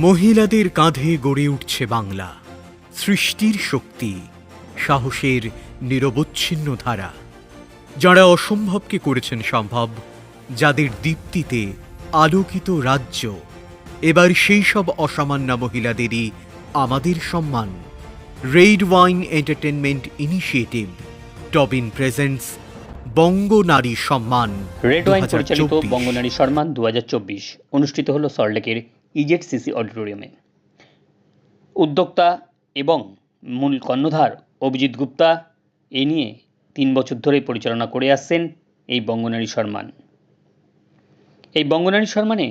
মহিলাদের কাঁধে গড়ে উঠছে বাংলা। সৃষ্টির শক্তি সাহসের নিরবচ্ছিন্ন ধারা যারা অসম্ভবকে করেছেন সম্ভব যাদের দীপ্তিতে আলোকিত রাজ্য এবার সেই সব অসামান্য মহিলাদেরই আমাদের সম্মান। Red wine entertainment initiative Tobin presents Banga Nari Samman red wine পরিচালিত 2024 বঙ্গনারী সম্মান দু অনুষ্ঠিত হলো সল্টলেকের ইজেড সিসি অডিটোরিয়ামে। উদ্যোক্তা এবং মূল কর্ণধার অভিজিৎ গুপ্তা এ নিয়ে তিন বছর ধরে পরিচালনা করে আসছেন এই বঙ্গনারী সম্মান এই বঙ্গনারী সম্মানে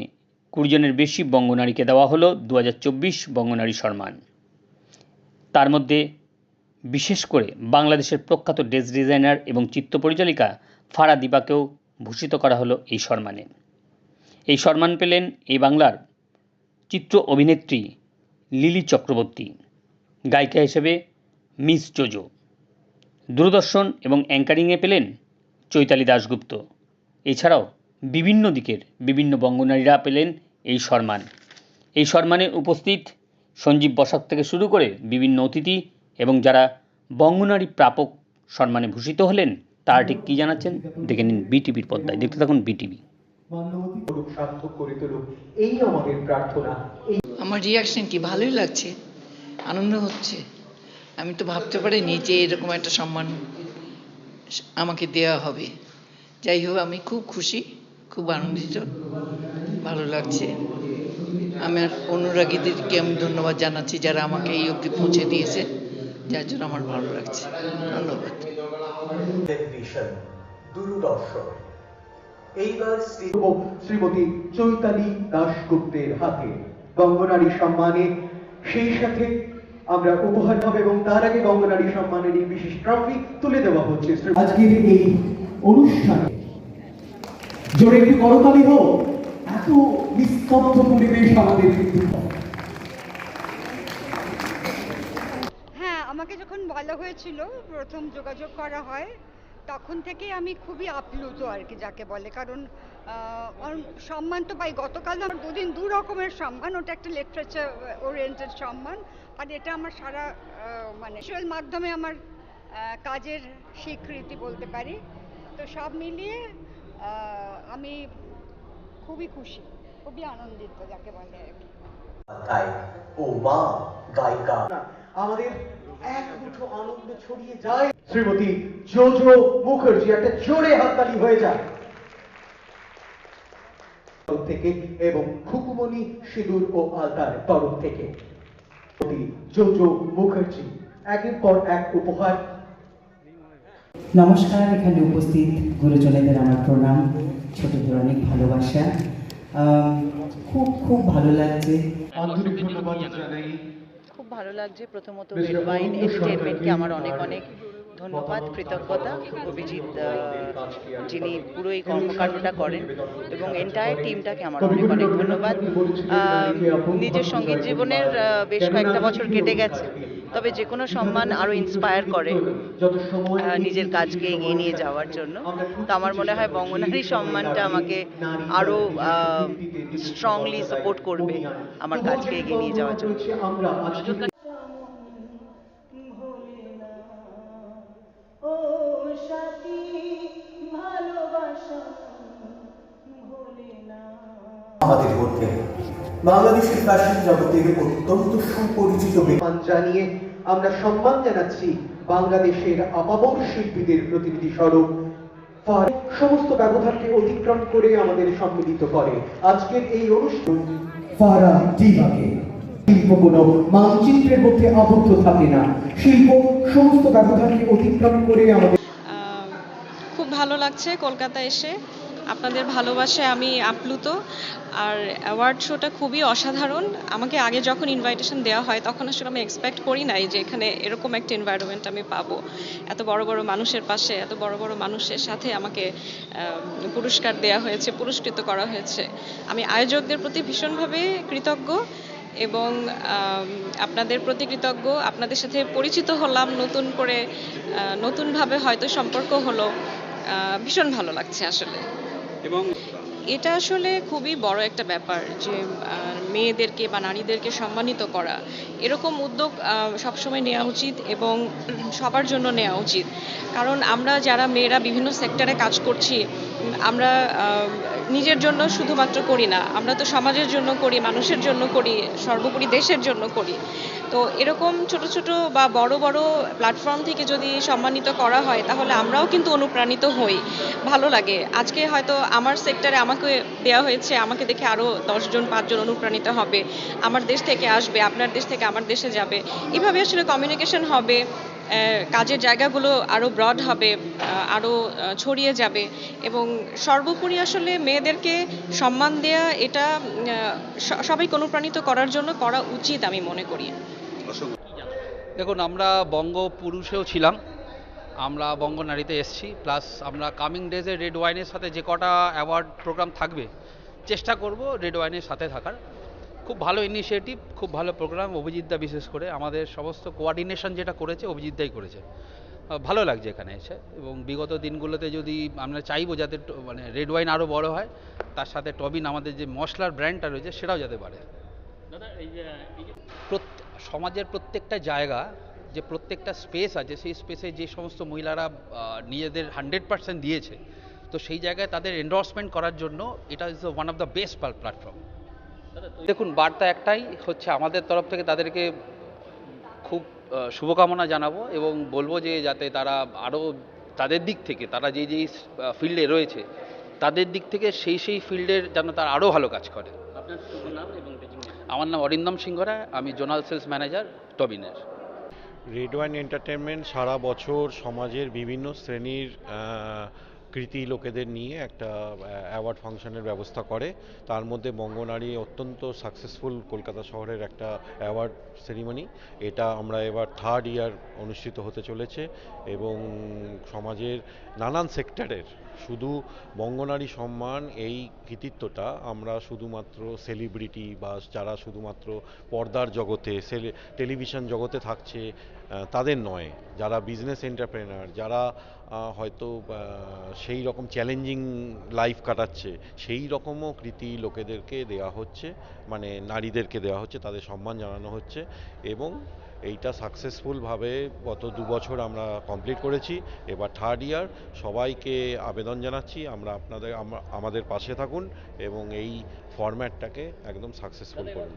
কুড়ি জনের বেশি বঙ্গনারীকে দেওয়া হলো দু হাজার চব্বিশ বঙ্গনারী সম্মান তার মধ্যে বিশেষ করে বাংলাদেশের প্রখ্যাত ড্রেস ডিজাইনার এবং চিত্র পরিচালিকা ফারা দিবাকেও ভূষিত করা হলো এই সম্মানে এই সম্মান পেলেন এই বাংলার চিত্র অভিনেত্রী লিলি চক্রবর্তী, গায়িকা হিসেবে মিস জোজো। দূরদর্শন এবং অ্যাঙ্কারিংয়ে পেলেন চৈতালি দাশগুপ্ত। এছাড়াও বিভিন্ন দিকের বিভিন্ন বঙ্গনারীরা পেলেন এই সম্মান এই সম্মানে উপস্থিত সঞ্জীব বসাক থেকে শুরু করে বিভিন্ন অতিথি এবং যারা বঙ্গনারী প্রাপক সম্মানে ভূষিত হলেন, তারা ঠিক কী জানাচ্ছেন? দেখে নিন বিটিভির পর্দায়। দেখতে থাকুন বিটিভি মান্যবতী করুক সার্থক করে তুলুক এই আমাদের প্রার্থনা এই আমার রিয়াকশন কি ভালোই লাগছে আনন্দ হচ্ছে। আমি তো ভাবতে পারিনি যে এরকম একটা সম্মান আমাকে দেওয়া হবে। যাই হোক আমি খুব খুশি খুব আনন্দিত ভালো লাগছে। আমার অনুরাগীদেরকে আমি ধন্যবাদ জানাচ্ছি যারা আমাকে এই অবধি পৌঁছে দিয়েছে যার জন্য আমার ভালো লাগছে। ধন্যবাদ। দূরদর্শন এইবার শ্রীমতী চৈতালি দাশগুপ্তের হাতে গঙ্গনারী সম্মানে, সেই সাথে আমরা উপহার হবে এবং তার আগে গঙ্গনারী সম্মানের এই বিশেষ ট্রফি তুলে দেওয়া হচ্ছে। আজকের এই অনুষ্ঠানে জোরে একটু করতালি হোক এত নিস্তব্ধ পরিবেশ আমাদের হ্যাঁ আমাকে যখন বলা হয়েছিল প্রথম যোগাযোগ করা হয় তখন থেকে আমি খুবই আপ্লুত আর কি যাকে বলে। কারণ সম্মান তো পাই। গতকাল আমার দুদিন দু রকমের সম্মান ওটা একটা লিটারেচার ওরিয়েন্টেড সম্মান। আর এটা আমার সারা মানে সোশ্যাল মাধ্যমে আমার কাজের স্বীকৃতি বলতে পারি। তো সব মিলিয়ে আমি খুবই খুশি খুবই আনন্দিত যাকে বলে আর কি। গায়ক ও মা গায়িকা। আমাদের এক মুঠো আনন্দ ছড়িয়ে যায়। শ্রীমতী জোজো মুখার্জি একটা জোরে হাততালি হয়ে যায়। থেকে এবং খুকুমনি সিঁদুর ও আলতার তরফ থেকে। জোজো মুখার্জি একের পর এক উপহার। নমস্কার এখানে উপস্থিত গুরুজনেদের আমার প্রণাম। ছোটদের অনেক ভালোবাসা। খুব খুব ভালো লাগছে। আন্তরিক ধন্যবাদ জানাই। খুব ভালো লাগছে প্রথমত রেড ওয়াইন অনন্য এন্টারটেনমেন্টকে আমার অনেক অনেক ধন্যবাদ কৃতজ্ঞতা। অভিজিৎ যিনি পুরো এই কর্মকাণ্ডটা করেন এবং এন্টায়ার টিমটাকে আমার অনেক অনেক ধন্যবাদ। নিজের সংগীত জীবনের বেশ কয়েকটা বছর কেটে গেছে। তবে যে কোনো সম্মান আরও ইন্সপায়ার করে নিজের কাজকে এগিয়ে নিয়ে যাওয়ার জন্য। তো আমার মনে হয় বঙ্গনারী সম্মানটা আমাকে আরও স্ট্রংলি সাপোর্ট করবে আমার কাজকে এগিয়ে নিয়ে যাওয়ার জন্য। আমাদের মধ্যে। বাংলাদেশের ফ্যাশন জগতের অত্যন্ত সুপরিচিত সম্মান জানিয়ে আমরা সম্মান জানাচ্ছি বাংলাদেশের আপামর শিল্পীদের প্রতিনিধি স্বরূপ। সমস্ত ব্যবধানকে অতিক্রম করে আমাদের সম্মিলিত করে। আজকের এই অনুষ্ঠান ফারা দিবাকে। শিল্প কোনো মানচিত্রের মধ্যে আবদ্ধ থাকে না। শিল্প সমস্ত ব্যবধানকে অতিক্রম করে আমাদের আহ, খুব ভালো লাগছে কলকাতা এসে। আপনাদের ভালোবাসায় আমি আপ্লুত। আর অ্যাওয়ার্ড শোটা খুবই অসাধারণ। আমাকে আগে যখন ইনভাইটেশন দেওয়া হয়, তখন আসলে আমি এক্সপেক্ট করি নাই যে এখানে এরকম একটা এনভায়রনমেন্ট আমি পাবো। এত বড় বড় মানুষের পাশে, এত বড় বড় মানুষের সাথে আমাকে পুরস্কার দেওয়া হয়েছে, পুরস্কৃত করা হয়েছে। আমি আয়োজকদের প্রতি ভীষণভাবে কৃতজ্ঞ এবং আপনাদের প্রতি কৃতজ্ঞ। আপনাদের সাথে পরিচিত হলাম, নতুন করে নতুনভাবে হয়তো সম্পর্ক হলো। ভীষণ ভালো লাগছে আসলে। এবং এটা আসলে খুবই বড় একটা ব্যাপার যে মেয়েদেরকে বা নারীদেরকে সম্মানিত করা। এরকম উদ্যোগ সবসময় নেওয়া উচিত এবং সবার জন্য নেওয়া উচিত। কারণ আমরা যারা মেয়েরা বিভিন্ন সেক্টরে কাজ করছি, আমরা নিজের জন্য শুধুমাত্র করি না, আমরা তো সমাজের জন্য করি, মানুষের জন্য করি, সর্বোপরি দেশের জন্য করি। তো এরকম ছোট ছোট বা বড় বড় প্ল্যাটফর্ম থেকে যদি সম্মানিত করা হয়, তাহলে আমরাও কিন্তু অনুপ্রাণিত হই। ভালো লাগে। আজকে হয়তো আমার সেক্টরে আমাকে দেওয়া হয়েছে, আমাকে দেখে আরও দশজন পাঁচজন অনুপ্রাণিত হবে। আমার দেশ থেকে আসবে, আপনার দেশ থেকে আমার দেশে যাবে। এভাবে আসলে কমিউনিকেশন হবে। কাজের জায়গাগুলো আরও ব্রড হবে আরও ছড়িয়ে যাবে এবং সর্বোপরি আসলে মেয়েদেরকে সম্মান দেয়া এটা সবাইকে অনুপ্রাণিত করার জন্য করা উচিত আমি মনে করি। দেখুন, আমরা বঙ্গ পুরুষেও ছিলাম, আমরা বঙ্গ নারীতে এসেছি প্লাস আমরা কামিং ডেজে রেড ওয়াইনের সাথে যে কটা অ্যাওয়ার্ড প্রোগ্রাম থাকবে, চেষ্টা করব রেড ওয়াইনের সাথে থাকার। খুব ভালো ইনিশিয়েটিভ খুব ভালো প্রোগ্রাম অভিজিৎদা বিশেষ করে। আমাদের সমস্ত কোয়ার্ডিনেশন যেটা করেছে অভিজিৎদাই করেছে। ভালো লাগছে এখানে এসে। এবং বিগত দিনগুলোতে যদি আমরা চাইব যাতে মানে রেড ওয়াইন আরও বড় হয় তার সাথে টবিন আমাদের যে মশলার ব্র্যান্ডটা রয়েছে সেটাও যাতে পারে সমাজের প্রত্যেকটা জায়গা যে প্রত্যেকটা স্পেস আছে সেই স্পেসে যে সমস্ত মহিলারা নিজেদের হান্ড্রেড পার্সেন্ট দিয়েছে তো সেই জায়গায় তাদের এন্ডোর্সমেন্ট করার জন্য এটা is one of the best platform দেখুন বার্তা একটাই হচ্ছে আমাদের তরফ থেকে তাদেরকে খুব শুভকামনা জানাব এবং বলব যে যাতে তারা আরও তাদের দিক থেকে তারা যেই যেই ফিল্ডে রয়েছে তাদের দিক থেকে সেই সেই ফিল্ডের যেন তারা আরও ভালো কাজ করে আপনার শুভ নাম এবং designation। আমার নাম অরিন্দম সিংহ রায় আমি জোনাল সেলস ম্যানেজার টবিনের রেড ওয়াইন এন্টারটেনমেন্ট সারা বছর সমাজের বিভিন্ন শ্রেণির কৃতি লোকেদের নিয়ে একটা অ্যাওয়ার্ড ফাংশনের ব্যবস্থা করে। তার মধ্যে বঙ্গনারী অত্যন্ত সাকসেসফুল কলকাতা শহরের একটা অ্যাওয়ার্ড সেরিমনি এটা আমরা এবার থার্ড ইয়ার অনুষ্ঠিত হতে চলেছে এবং সমাজের নানান সেক্টরের শুধু বঙ্গনারী সম্মান, এই কৃতিত্বটা আমরা শুধুমাত্র সেলিব্রিটি বা যারা শুধুমাত্র পর্দার জগতে টেলিভিশন জগতে থাকছে তাদের নয়। যারা বিজনেস এন্টারপ্রেনার যারা হয়তো সেই রকম চ্যালেঞ্জিং লাইফ কাটাচ্ছে সেই রকমও কৃতি লোকেদেরকে দেওয়া হচ্ছে মানে নারীদেরকে দেওয়া হচ্ছে তাদের সম্মান জানানো হচ্ছে এবং এইটা সাকসেসফুলভাবে গত দু বছর আমরা কমপ্লিট করেছি। এবার থার্ড ইয়ার সবাইকে আবেদন জানাচ্ছি আমরা আপনাদের আমাদের পাশে থাকুন এবং এই ফরম্যাটটাকে একদম সাকসেসফুল করুন।